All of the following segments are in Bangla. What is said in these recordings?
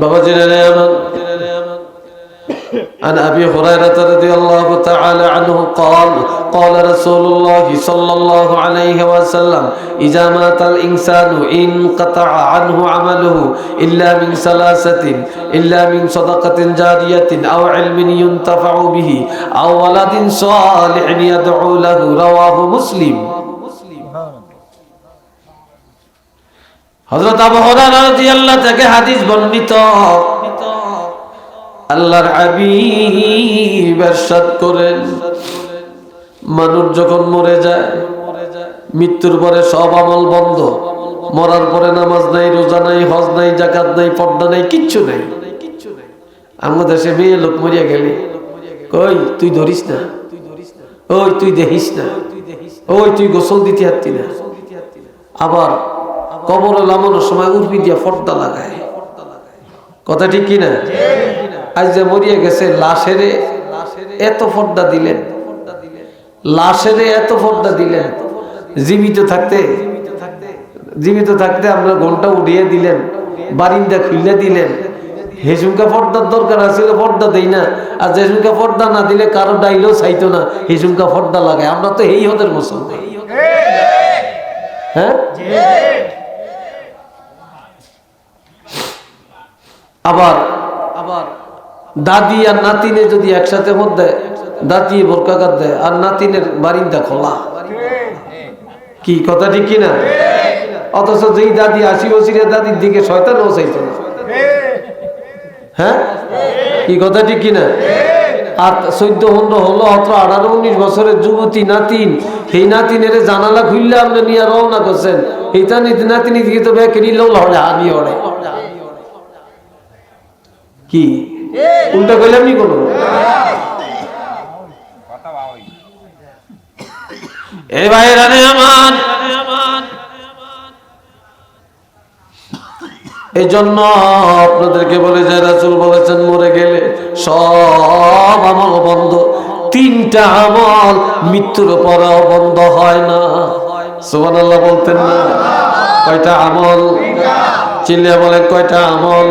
বাবা জেনে আমার عن أبي هريرة رضي الله تعالى عنه قال قال رسول الله صلى الله عليه وسلم إذا مات الإنسان انقطع عنه عمله إلا من ثلاثة إلا من صدقة جارية أو علم ينتفع به أو ولد صالح يدعو له رواه مسلم হজরত আল্লাহ থেকে হাদিস বর্ণিত। আল্লাহর হাবিব করেন। মানুষ যখন মরে যায়, মৃত্যুর পরে সব আমল বন্ধ। মরার পরে নামাজ নাই, রোজা নাই, হজ নাই জাকাত নাই, পর্দা নাই, কিচ্ছু নাই। আমার দেশে মেয়ে লোক মরিয়া গেলে কই তুই ধরিস না। ওই, তুই দেখিস না। ওই, তুই গোসল দিতে হারতি না। আবার কবর লামানোর সময় উর্বি দিয়া পর্দা লাগায়। কথা ঠিক কিনা? আজ যে মরিয়া গেছে, লাশের এত পর্দা দিলেন। লাশের এত পর্দা দিলেন। জীবিত থাকতে জীবিত থাকতে আমরা ঘণ্টা উঠিয়ে দিলেন, বারিন্দা খুললে দিলেন। হেসুমকা পর্দার দরকার আছিল পর্দা দেই না। আর যেসুমকা পর্দা না দিলে কারও ডাইলেও চাইতো না, হেসুমকা পর্দা লাগে আমরা তো এই হদের মুসলমান। হ্যাঁ? আবার আবার দাদি আর নাতিনে যদি একসাথে মত দেয়, দাদি বোরকাকার দেয়, আর নাতিনের বারিন্দা খোলা। কি কথা ঠিক কিনা? অথচ যেই দাদি আশি বছরের দাদির দিকে শয়তান চাইত না। হ্যাঁ? কি কথা ঠিক কিনা? আর চোদ্দ পনেরো হলো অত্র আঠারো উনিশ বছরের যুবতী নাতিন, সেই নাতিনের জানালা খুললে আপনি নিয়ে রওনা করছেন। এইটা নাতিনি দিকে তো বেকেরি নিলেও হলে হানি হড়ে কি? উল্টা কইলাম নি কোনো? এ ভাইরা রে আমার এই জন্য আপনাদেরকে বলে যে রাসুল বলেছেন, মরে গেলে সব আমল বন্ধ। তিনটা আমল মৃত্যুর পরেও বন্ধ হয় না। সুবান আল্লাহ বলতেন না। কয়টা আমল? চিল্লিয়া বলেন, কয়টা আমল?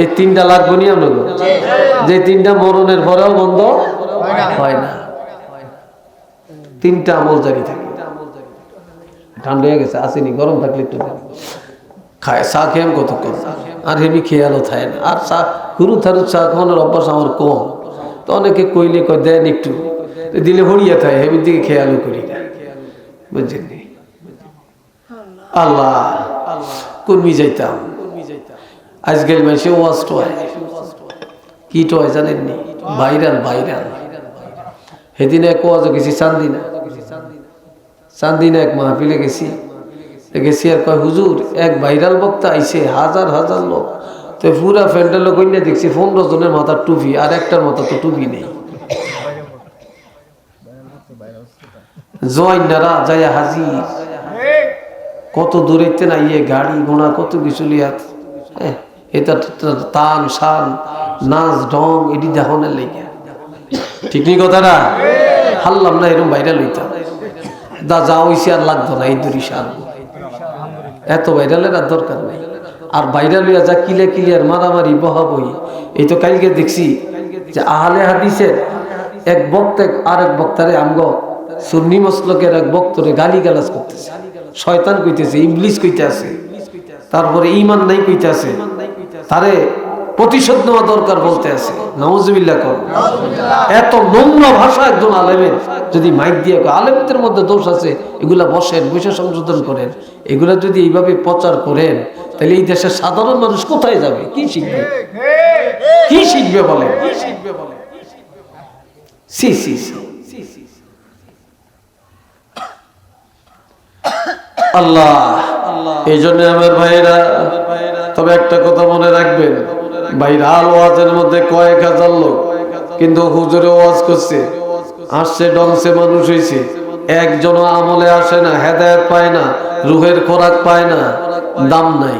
এই তিনটা লাগবে নি আপনাকে যে তিনটা মরণের পরেও বন্ধ হয় না। তিনটা আমল জারি থাকে। ঠান্ডা হয়ে গেছে আসেনি গরম থাকলে একটু খায় চা খেয়ে কতক্ষণ? আর হেমি খেয়ালও থাকে না। আর চা হুরু থারু চা খাওয়ানোর অভ্যাস আমার কম। তো অনেকে কইলে কয় দেন একটু। দিলে হরিয়া থাকে হেমির দিকে খেয়ালও করি না। বুঝছেন আল্লাহ কর্মী যাইতাম। আজকাল মাসে ওয়াজ টয় কি টয় জানেননি ভাইরাল ভাইরাল সেদিন এক ওয়াজ গেছি চান্দিনা। চান্দিনা এক মাহফিলে গেছি। গেছি আর কয়, হুজুর, এক ভাইরাল বক্তা আইছে, হাজার হাজার লোক। তো পুরা ফ্যান্ডেল কইনা দেখছি, পনেরো জনের মাথার টুপি, আর একটার মাথা তো টুপি নেই। জয় জয়নারা যায় হাজির। কত দূরেতে না ইয়ে গাড়ি, ঘোড়া, কত কিছু লিয়াত হ্যাঁ। এটা তান, শান, নাচ, ঢং, এটি দেখানোর লেগে। ঠিক নেই কথাটা? হারলাম না এরকম বাইরে লইতাম দা যা হইছে আর লাগতো না, এই দূরি সার এত ভাইরালের আর দরকার নেই। আর ভাইরাল হইয়া যা কিলে কিলিয়ার মারামারি, বহাবহি। এই তো কালকে দেখছি যে আহলে হাদিসের এক বক্তা, আরেক বক্তারে আমগ সুন্নি মসলকের এক বক্তরে গালি গালাজ করতেছে। শয়তান কইতেছে ইংলিশ কইতে আছে তারপরে ইমান নাই কইতে আছে তারে প্রতিশোধ নেওয়া দরকার বলতে আছে। নওয়াজবিল্লা কর। এত নম্র ভাষা একজন আলেমের, যদি মাইক দিয়ে আলেমদের মধ্যে দোষ আছে, এগুলা বসেন, বসে সংশোধন করেন। এগুলা যদি এইভাবে প্রচার করেন, তাহলে এই দেশের সাধারণ মানুষ কোথায় যাবে? কি শিখবে? কি শিখবে বলে সি সি সি। আল্লাহ। এই জন্য আমার ভাইরা, তবে একটা কথা মনে রাখবেন, ভাইরাল ওয়াজের মধ্যে কয়েক হাজার লোক কিন্তু হুজুরে ওয়াজ করছে, আসছে ডংসে মানুষ হয়েছে একজন আমলে আসে না, হেদায়ত পায় না, রুহের খোরাক পায় না, দাম নাই।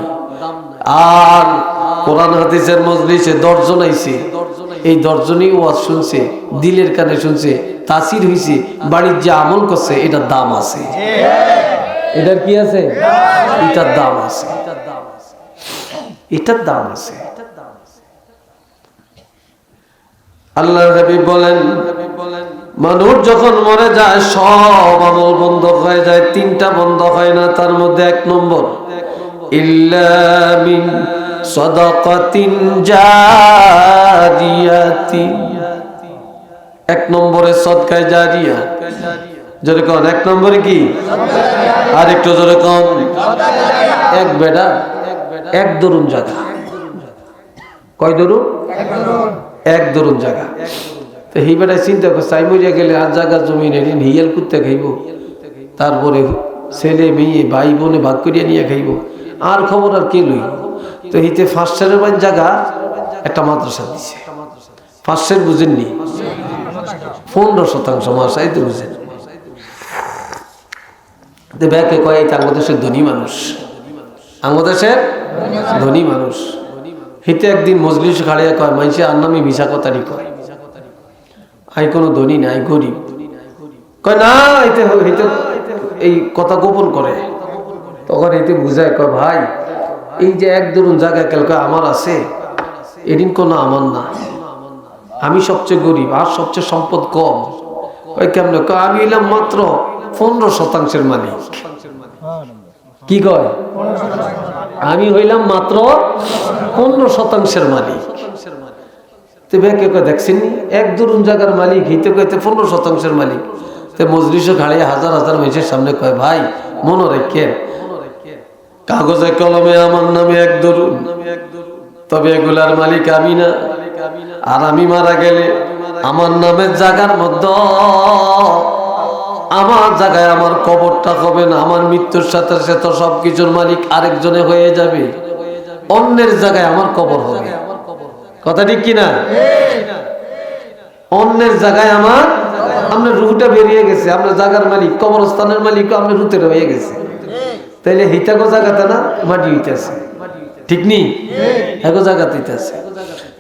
আর কোরআন হাদিসের মজলিসে দর্জন আইছে, এই দর্জনই ওয়াজ শুনছে, দিলের কানে শুনছে, তাসির হইছে বাড়ির যে আমল করছে এটার দাম আছে। এটার কি আছে? এটার দাম আছে। এটার দাম আছে। আল্লাহ হাবিব বলেন, মানুষ যখন মরে যায়, সব আমল বন্ধ হয়ে যায়, তিনটা বন্ধ হয় না, তার মধ্যে এক নম্বর ইল্লামিন সদকাতিন জারিয়াতি এক নম্বরে সদকায় জারিয়া। জোরে কন, এক নম্বরে কি? আর একটু জোরে কন। এক বেটা, এক দরুন জায়গা। কয় দরুন? এক দরুন জায়গা। তো এই বেটায় চিন্তা করছে, আমি মরিয়া গেলে আর জায়গা জমি নেই হিয়াল করতে খাইব। তারপরে ছেলে, মেয়ে, ভাই, বোনে ভাগ করিয়া নিয়ে খাইব। আর খবর আর কে লই তো হিতে ফার্স্টের বাই জায়গা, একটা মাদ্রাসা দিছে। ফার্স্টের বুঝেননি। পনেরো শতাংশ মাস এই তো বুঝেন ব্যাকে কয়, এই আমাদের দেশের ধনী মানুষ। আমাদের ধনী মানুষ। হিতে একদিন মজলিস খাড়িয়া কয় মাইসে আর নামে মিশা কথারই কয়। আই কোনো ধনী নাই, গরিব। কয়, না এতে হইতে এই কথা গোপন করে। তখন এতে বুঝায়, কয়, ভাই, এই যে এক দরুন জায়গায় কালকে আমার আছে। এদিন কোনো আমার না। আমি সবচেয়ে গরিব, আর সবচেয়ে সম্পদ কম। ওই কেমন? আমি এলাম মাত্র পনেরো শতাংশের মালিক। কি কয়? আমি হইলাম মাত্র পনেরো শতাংশের মালিক। তো ব্যাকে কয় দেখছেন এক দরুন জায়গার মালিক হিতে কইতে পনেরো শতাংশের মালিক। তো মজলিসে ঘাড়িয়ে হাজার হাজার মানুষের সামনে কয় ভাই মনে রেখে। কাগজে কলমে আমার নামে এক দরুন। তবে এগুলার মালিক আমি না। আর আমি মারা গেলে আমার নামের জায়গার মধ্যে আমার জায়গায় আমার কবরটা হবে না, আমার মৃত্যুর সাথে সে সাথে সবকিছুর মালিক আরেকজনে হয়ে যাবে। অন্যের জায়গায় আমার কবর হবে। কথা ঠিক কিনা? অন্যের জায়গায় আমার, আপনার রুহটা বেরিয়ে গেছে, আপনার জায়গার মালিক, কবরস্থানের মালিক আপনার রুতের হয়ে গেছে। তাইলে হিতাগো জায়গাতে না, মাটি হইতেছে ঠিক নি? এগো জায়গাতে হইতেছে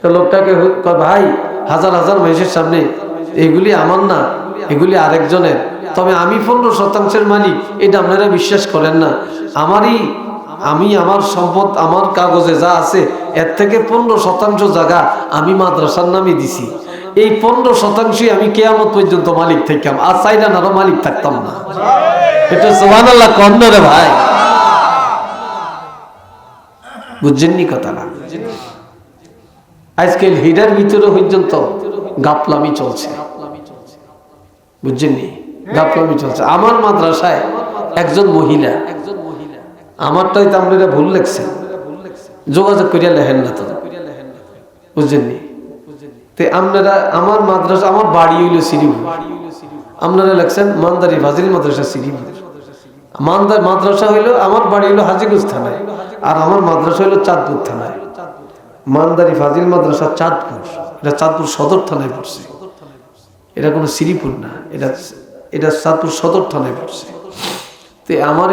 তো লোকটাকে ভাই, হাজার হাজার মানুষের সামনে, এগুলি আমার না, এগুলি আরেকজনের। তবে আমি পনেরো শতাংশের মালিক, এটা আপনারা বিশ্বাস করেন না। আমারই, আমি আমার সম্পদ, আমার কাগজে যা আছে, এর থেকে পনেরো শতাংশ জায়গা আমি মাদ্রাসার নামে দিছি। এই পনেরো শতাংশই আমি কেয়ামত পর্যন্ত মালিক থাকতাম, আর চাইনা আরও মালিক থাকতাম না। এটা সোহান আল্লাহ রে ভাই? বুঝছেননি কথা না আজকাল হীরার ভিতরে পর্যন্ত গাপলামি চলছে। বুঝছেননি? গাপলামি চলছে। আমার মাদ্রাসায় একজন মহিলা, আমারটাই তো আমরা ভুল লেখছে যোগাযোগ করিয়া লেখেন না তো। বুঝছেননি তে আপনারা আমার মাদ্রাসা, আমার বাড়ি হইল সিরিপুর আপনারা লেখছেন মান্দারি ফাজিল মাদ্রাসা সিরিপুর মান্দার মাদ্রাসা হইল, আমার বাড়ি হইল হাজিগঞ্জ থানায়, আর আমার মাদ্রাসা হইল চাঁদপুর থানায়। মান্দারি ফাজিল মাদ্রাসা চাঁদপুর, এটা চাঁদপুর সদর থানায় পড়ছে। এটা কোনো শ্রীপুর না, এটা এটা সাতপুর সদর থানায় পড়ছে। তো আমার